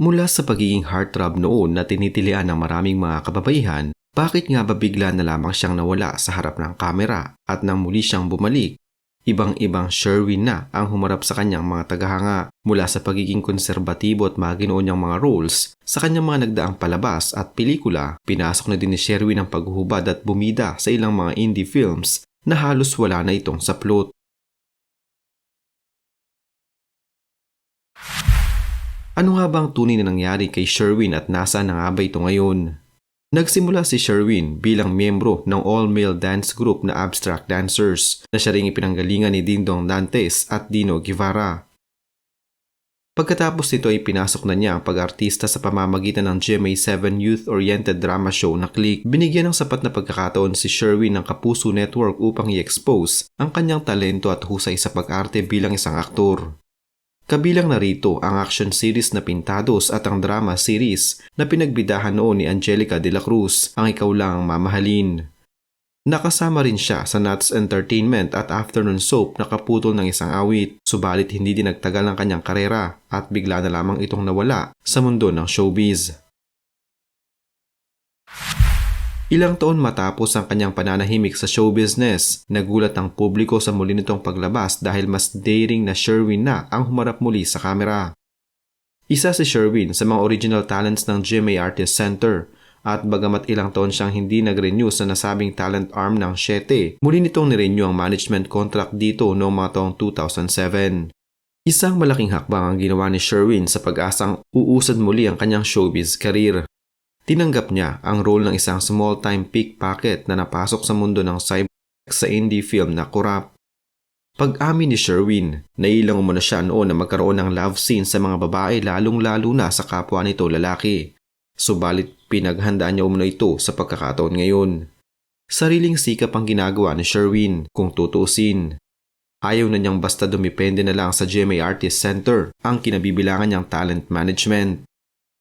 Mula sa pagiging heartthrob noon na tinitilian ng maraming mga kababaihan, bakit nga ba bigla na lamang siyang nawala sa harap ng kamera at nang muli siyang bumalik? Ibang-ibang Sherwin na ang humarap sa kanyang mga tagahanga mula sa pagiging konserbatibo at maginoon niyang mga roles sa kanyang mga nagdaang palabas at pelikula. Pinasok na din ni Sherwin ang paghuhubad at bumida sa ilang mga indie films na halos wala na itong sa plot. Ano nga bang tunay na nangyari kay Sherwin at nasa na nga ba ito ngayon? Nagsimula si Sherwin bilang miyembro ng all-male dance group na Abstract Dancers na siya ring ipinanggalingan ni Dingdong Dantes at Dino Guevara. Pagkatapos nito ay pinasok na niya ang pag-artista sa pamamagitan ng GMA7 youth-oriented drama show na Click. Binigyan ng sapat na pagkakataon si Sherwin ng Kapuso Network upang i-expose ang kanyang talento at husay sa pag-arte bilang isang aktor. Kabilang narito ang action series na Pintados at ang drama series na pinagbidahan noon ni Angelica de la Cruz, Ang Ikaw Lang Ang Mamahalin. Nakasama rin siya sa Nuts Entertainment at afternoon soap na kaputol ng isang awit, subalit hindi din nagtagal ang kanyang karera at bigla na lamang itong nawala sa mundo ng showbiz. Ilang taon matapos ang kanyang pananahimik sa show business, nagulat ang publiko sa muli nitong paglabas dahil mas daring na Sherwin na ang humarap muli sa kamera. Isa si Sherwin sa mga original talents ng GMA Artist Center at bagamat ilang taon siyang hindi nag-renew sa nasabing talent arm ng Shete, muli nitong nirenew ang management contract dito noong mga taong 2007. Isang malaking hakbang ang ginawa ni Sherwin sa pag-asang uusad muli ang kanyang showbiz career. Tinanggap niya ang role ng isang small-time pickpocket na napasok sa mundo ng cyber sa indie film na Kurap. Pag-amin ni Sherwin, nailang umano siya noon na magkaroon ng love scene sa mga babae lalong-lalo na sa kapwa nito lalaki. Subalit pinaghandaan niya umano ito sa pagkakataon ngayon. Sariling sikap ang ginagawa ni Sherwin kung tutusin. Ayaw na niyang basta dumipende na lang sa GMA Artist Center ang kinabibilangan niyang talent management.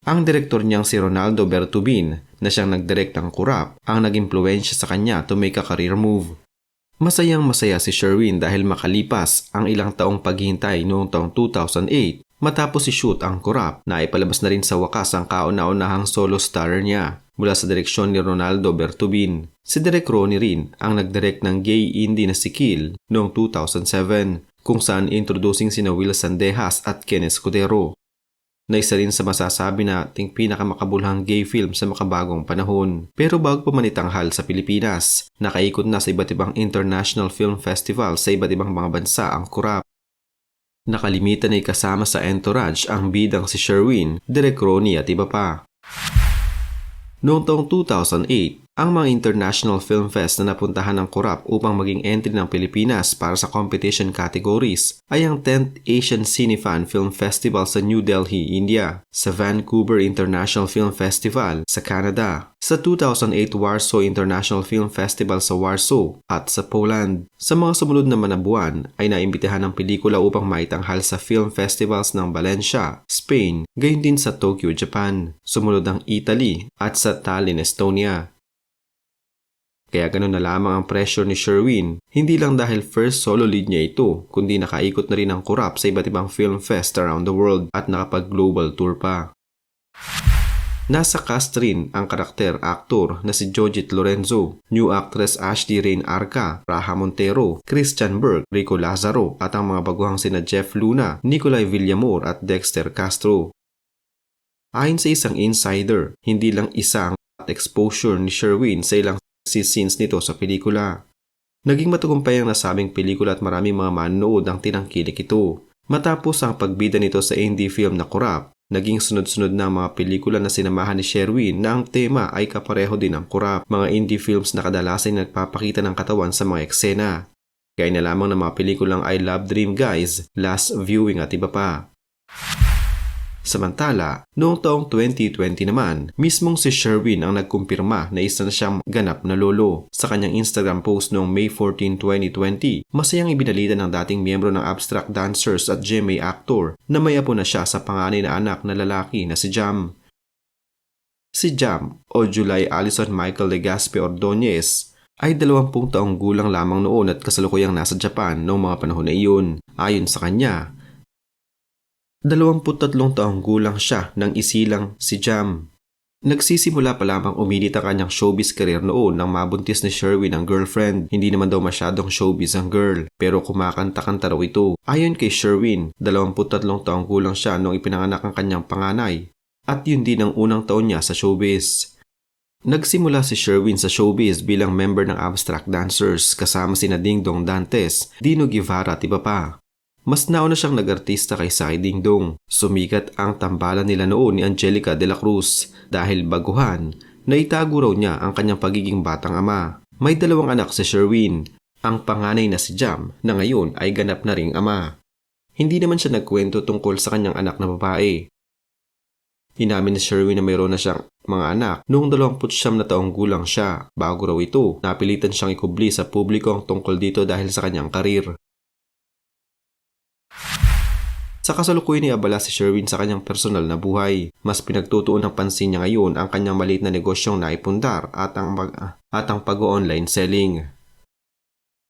Ang direktor niyang si Ronaldo Bertubin na siyang nagdirect ng Kurap ang nag-impluensya sa kanya to make a career move. Masayang masaya si Sherwin dahil makalipas ang ilang taong paghihintay noong taong 2008 matapos i-shoot ang Kurap na ipalabas na rin sa wakas ang kauna-unahang solo star niya mula sa direksyon ni Ronaldo Bertubin. Si Derek Ronnie rin ang nagdirect ng gay indie na si Kill noong 2007 kung saan introducing sina Will Sandejas at Ken Escudero na isa rin sa masasabi nating pinakamakabulhang gay film sa makabagong panahon. Pero bago pa man itanghal sa Pilipinas, nakaikot na sa iba't ibang international film festival sa iba't ibang mga bansa ang kurap. Nakalimitan ay kasama sa entourage ang bidang si Sherwin, Derek Ronnie at iba pa. Noong taong 2008, ang mga international film fest na napuntahan ng Korap upang maging entry ng Pilipinas para sa competition categories ay ang 10th Asian Cinefan Film Festival sa New Delhi, India, sa Vancouver International Film Festival sa Canada, sa 2008 Warsaw International Film Festival sa Warsaw at sa Poland. Sa mga sumunod na manabuan ay naimbitahan ng pelikula upang maitanghal sa film festivals ng Valencia, Spain, gayon din sa Tokyo, Japan. Sumunod ang Italy at sa Tallinn, Estonia. Kaya ganun na lamang ang pressure ni Sherwin, hindi lang dahil first solo lead niya ito, kundi nakaikot na rin ang kurap sa iba't ibang film fest around the world at nakapag-global tour pa. Nasa cast rin ang karakter aktor na si Jojit Lorenzo, new actress Ashley Rain Arca, Raha Montero, Christian Berg, Rico Lazaro at ang mga baguhang sina Jeff Luna, Nicolay Villamor at Dexter Castro. Ayon sa isang insider, hindi lang isang at exposure ni Sherwin sa ilang si scenes nito sa pelikula. Naging matagumpay ang nasabing pelikula at maraming mga manonood ang tinangkilik ito. Matapos ang pagbida nito sa indie film na Kurap, naging sunod-sunod na mga pelikula na sinamahan ni Sherwin na ang tema ay kapareho din ng Kurap. Mga indie films na kadalasan nagpapakita ng katawan sa mga eksena. Gaya na lamang ng mga pelikulang I Love Dream Guys, Last Viewing at iba pa. Samantala, noong taong 2020 naman, mismong si Sherwin ang nagkumpirma na isa na siyang ganap na lolo. Sa kanyang Instagram post noong May 14, 2020, masayang ibinalita ng dating miyembro ng Abstract Dancers at GMA actor na may apo na siya sa panganay na anak na lalaki na si Jam. Si Jam o July Allison Michael Legaspi Ordonez ay 20 taong gulang lamang noon at kasalukuyang nasa Japan noong mga panahon na iyon. Ayon sa kanya, 23 taong gulang siya nang isilang si Jam. Nagsisimula pa lamang uminit ang kanyang showbiz career noon nang mabuntis ni Sherwin ang girlfriend. Hindi naman daw masyadong showbiz ang girl, pero kumakanta-kanta raw ito. Ayon kay Sherwin, 23 taong gulang siya nung ipinanganak ang kanyang panganay. At yun din ang unang taon niya sa showbiz. Nagsimula si Sherwin sa showbiz bilang member ng Abstract Dancers kasama sina Ding Dong Dantes, Dino Guevara at iba pa. Mas nauna siyang nag-artista kaysa kay Ding Dong. Sumikat ang tambalan nila noon ni Angelica de la Cruz dahil baguhan na itago raw niya ang kanyang pagiging batang ama. May dalawang anak si Sherwin, ang panganay na si Jam na ngayon ay ganap na ring ama. Hindi naman siya nagkwento tungkol sa kanyang anak na babae. Inamin ni Sherwin na mayroon na siyang mga anak noong 29 na taong gulang siya. Bago raw ito, napilitan siyang ikubli sa publiko ang tungkol dito dahil sa kanyang karir. Sa kasalukuyan ni abala si Sherwin sa kanyang personal na buhay. Mas pinagtutuon ng pansin niya ngayon ang kanyang maliit na negosyong naipundar at ang, mag- at ang pag-online selling.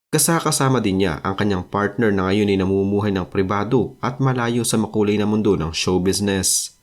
Kasakasama din niya ang kanyang partner na ngayon ay namumuhay ng pribado at malayo sa makulay na mundo ng show business.